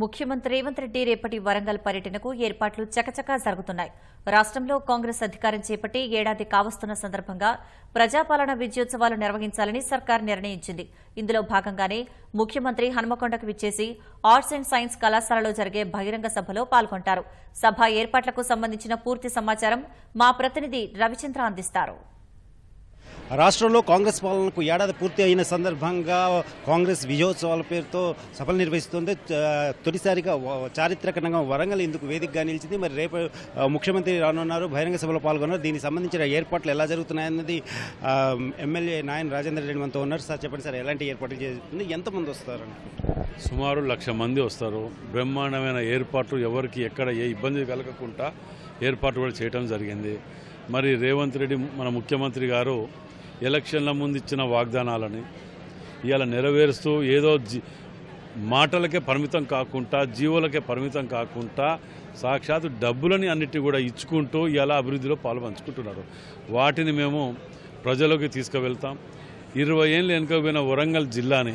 ముఖ్యమంత్రి రేవంత్ రెడ్డి రేపటి వరంగల్ పర్యటనకు ఏర్పాట్లు చకచకా జరుగుతున్నాయి. రాష్ట్రంలో కాంగ్రెస్ అధికారం చేపట్టి ఏడాది కావస్తున్న సందర్భంగా ప్రజాపాలన విజయోత్సవాలు నిర్వహించాలని సర్కార్ నిర్ణయించింది. ఇందులో భాగంగానే ముఖ్యమంత్రి హనుమకొండకు విచ్చేసి ఆర్ట్స్ అండ్ సైన్స్ కళాశాలలో జరిగే బహిరంగ సభలో పాల్గొంటారు. సభ ఏర్పాట్లకు సంబంధించిన పూర్తి సమాచారం మా ప్రతినిధి రవిచంద్ర అందిస్తారు. రాష్ట్రంలో కాంగ్రెస్ పాలనకు ఏడాది పూర్తి అయిన సందర్భంగా కాంగ్రెస్ విజయోత్సవాల పేరుతో సభలు నిర్వహిస్తుంది. తొలిసారిగా చారిత్రకంగా వరంగల్ ఇందుకు వేదికగా నిలిచింది. మరి రేపు ముఖ్యమంత్రి రానున్నారు. బహిరంగ సభలో పాల్గొన్నారు. దీనికి సంబంధించిన ఏర్పాట్లు ఎలా జరుగుతున్నాయన్నది ఎమ్మెల్యే నాయన్ రాజేంద్ర రెడ్డి మనతో ఉన్నారు. సార్ చెప్పండి సార్ ఎలాంటి ఏర్పాట్లు చేస్తుంది ఎంతమంది వస్తారు? సుమారు లక్ష మంది వస్తారు. బ్రహ్మాండమైన ఏర్పాట్లు ఎవరికి ఎక్కడ ఏ ఇబ్బంది కలగకుండా ఏర్పాటు కూడా చేయడం జరిగింది. మరి రేవంత్ రెడ్డి మన ముఖ్యమంత్రి గారు ఎలక్షన్ల ముందు ఇచ్చిన వాగ్దానాలని ఇవాళ నెరవేరుస్తూ ఏదో మాటలకే పరిమితం కాకుండా జీవులకే పరిమితం కాకుండా సాక్షాత్ డబ్బులని అన్నిటి కూడా ఇచ్చుకుంటూ ఇలా అభివృద్ధిలో పాల్పంచుకుంటున్నారు. వాటిని మేము ప్రజలకు తీసుకువెళ్తాం. ఇరవై ఏళ్ళు వెనుకపోయిన వరంగల్ జిల్లాని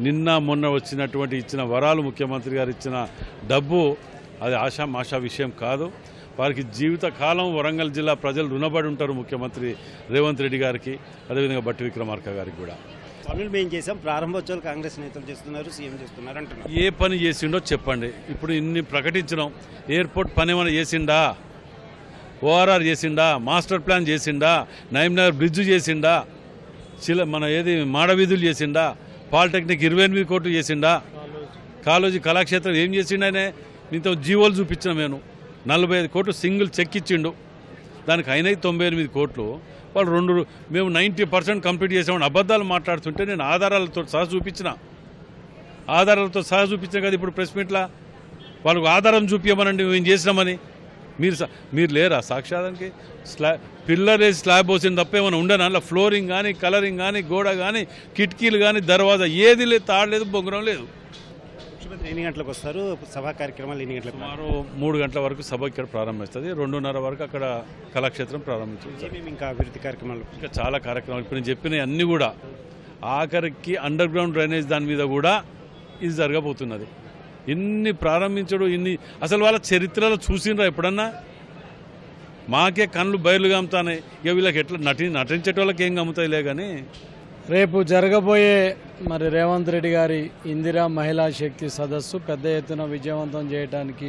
నిన్న మొన్న వచ్చినటువంటి ఇచ్చిన వరాలు ముఖ్యమంత్రి గారు ఇచ్చిన డబ్బు అది ఆశా మాషా విషయం కాదు. వారికి జీవితకాలం వరంగల్ జిల్లా ప్రజలు రుణపడి ఉంటారు ముఖ్యమంత్రి రేవంత్ రెడ్డి గారికి అదేవిధంగా బట్టి విక్రమార్క గారికి కూడా. పనులు మేము చేసాం ప్రారంభోత్సవాలు కాంగ్రెస్ నేతలు చేస్తున్నారు సీఎం చేస్తున్నారు అంటున్నారు. ఏ పని చేసిండో చెప్పండి. ఇప్పుడు ఇన్ని ప్రకటించినాం. ఎయిర్పోర్ట్ పని ఏమైనా చేసిండా? ఓఆర్ఆర్ చేసిండా? మాస్టర్ ప్లాన్ చేసిండా? నగర్ బ్రిడ్జ్ చేసిండా? చిల మన ఏది మాడవీధులు చేసిండా? పాలిటెక్నిక్ ఇరవై ఎనిమిది కోట్లు చేసిండా? కాలేజీ కళాక్షేత్రం ఏం చేసిండనే మీతో జీవోలు చూపించిన నేను. నలభై ఐదు కోట్లు సింగిల్ చెక్ ఇచ్చిండు. దానికి అయినాయి తొంభై ఎనిమిది కోట్లు. వాళ్ళు రెండు మేము నైంటీ పర్సెంట్ కంప్లీట్ చేసామని అబద్ధాలు మాట్లాడుతుంటే నేను ఆధారాలతో సహా చూపించిన. ఆధారాలతో సహా చూపించిన కదా ఇప్పుడు ప్రెస్ మీట్లా? వాళ్ళకు ఆధారం చూపించమనండి మేము చేసినామని. మీరు మీరు లేరా సాక్షాదానికి స్లా పిల్లర్ వేసి స్లాబ్ పోసింది తప్ప ఏమైనా ఉండనా? అలా ఫ్లోరింగ్ కానీ కలరింగ్ కానీ గోడ కానీ కిటికీలు కానీ దర్వాజా ఏది లేదు తాడలేదు బొంగరం లేదు. ఎన్ని గంటలకు వస్తారు? సభా కార్యక్రమాలు ఎన్ని గంటలకు? సుమారు మూడు గంటల వరకు సభ ఇక్కడ ప్రారంభిస్తుంది. రెండున్నర వరకు అక్కడ కళాక్షేత్రం ప్రారంభించింది ఇంకా అభివృద్ధి కార్యక్రమాలు? ఇంకా చాలా కార్యక్రమాలు. ఇప్పుడు నేను చెప్పిన అన్నీ కూడా ఆఖరికి అండర్ గ్రౌండ్ డ్రైనేజ్ దాని మీద కూడా ఇది జరగబోతున్నది. ఇన్ని ప్రారంభించడు ఇన్ని అసలు వాళ్ళ చరిత్రలో చూసిండ్రా ఎప్పుడన్నా? మాకే కళ్ళు బయలు గమ్ముతాయి ఇక వీళ్ళకి ఎట్లా నటి నటించేటోళ్ళకి ఏం గమ్ముతాయిలే కానీ రేపు జరగబోయే మరి రేవంత్ రెడ్డి గారి ఇందిరా మహిళా శక్తి సదస్సు పెద్ద ఎత్తున విజయవంతం చేయడానికి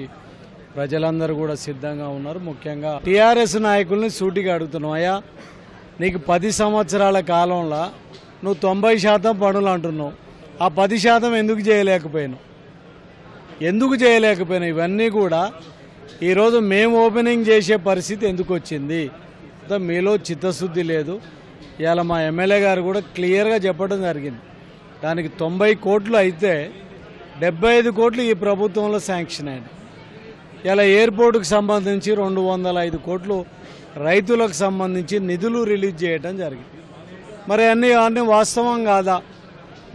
ప్రజలందరూ కూడా సిద్ధంగా ఉన్నారు. ముఖ్యంగా టీఆర్ఎస్ నాయకుల్ని సూటిగా అడుగుతున్నాం. అయ్యా నీకు పది సంవత్సరాల కాలంలో నువ్వు తొంభై శాతం పనులు అంటున్నావు. ఆ పది శాతం ఎందుకు చేయలేకపోయాను? ఎందుకు చేయలేకపోయినా? ఇవన్నీ కూడా ఈరోజు మేము ఓపెనింగ్ చేసే పరిస్థితి ఎందుకు వచ్చింది? మీలో చిత్తశుద్ధి లేదు. ఇవాళ మా ఎమ్మెల్యే గారు కూడా క్లియర్గా చెప్పడం జరిగింది. దానికి తొంభై కోట్లు అయితే డెబ్బై ఐదు కోట్లు ఈ ప్రభుత్వంలో శాంక్షన్ అయింది ఇలా ఎయిర్పోర్టుకు సంబంధించి రెండు వందల ఐదు కోట్లు రైతులకు సంబంధించి నిధులు రిలీజ్ చేయడం జరిగింది. మరి అన్నీ అన్నీ వాస్తవం కాదా?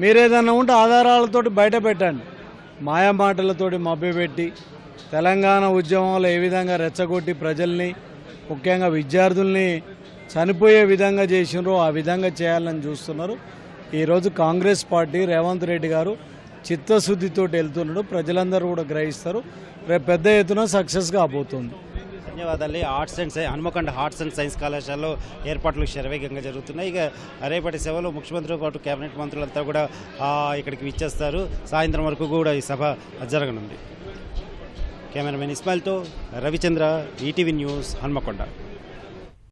మీరేదన్నా ఉంటే ఆధారాలతోటి బయట పెట్టండి. మాయమాటలతోటి మభ్యపెట్టి తెలంగాణ ఉద్యమంలో ఏ విధంగా రెచ్చగొట్టి ప్రజల్ని ముఖ్యంగా విద్యార్థుల్ని చనిపోయే విధంగా చేసినారో ఆ విధంగా చేయాలని చూస్తున్నారు. ఈరోజు కాంగ్రెస్ పార్టీ రేవంత్ రెడ్డి గారు చిత్తశుద్ధితోటి వెళ్తున్నాడు. ప్రజలందరూ కూడా గ్రహిస్తారు. రేపు పెద్ద ఎత్తున సక్సెస్ కాబోతుంది. ధన్యవాదాలు. Arts and science Hanumakonda arts and science కళాశాలలో ఏర్పాట్లు శరవేగంగా జరుగుతున్నాయి. ఇక రేపటి సేవలో ముఖ్యమంత్రితో పాటు కేబినెట్ మంత్రులంతా కూడా ఇక్కడికి విచ్చేస్తారు. సాయంత్రం వరకు కూడా ఈ సభ జరగనుంది. కెమెరామెన్ ఇస్మాయిల్తో రవిచంద్ర ఈటీవీ న్యూస్ హన్మకొండ.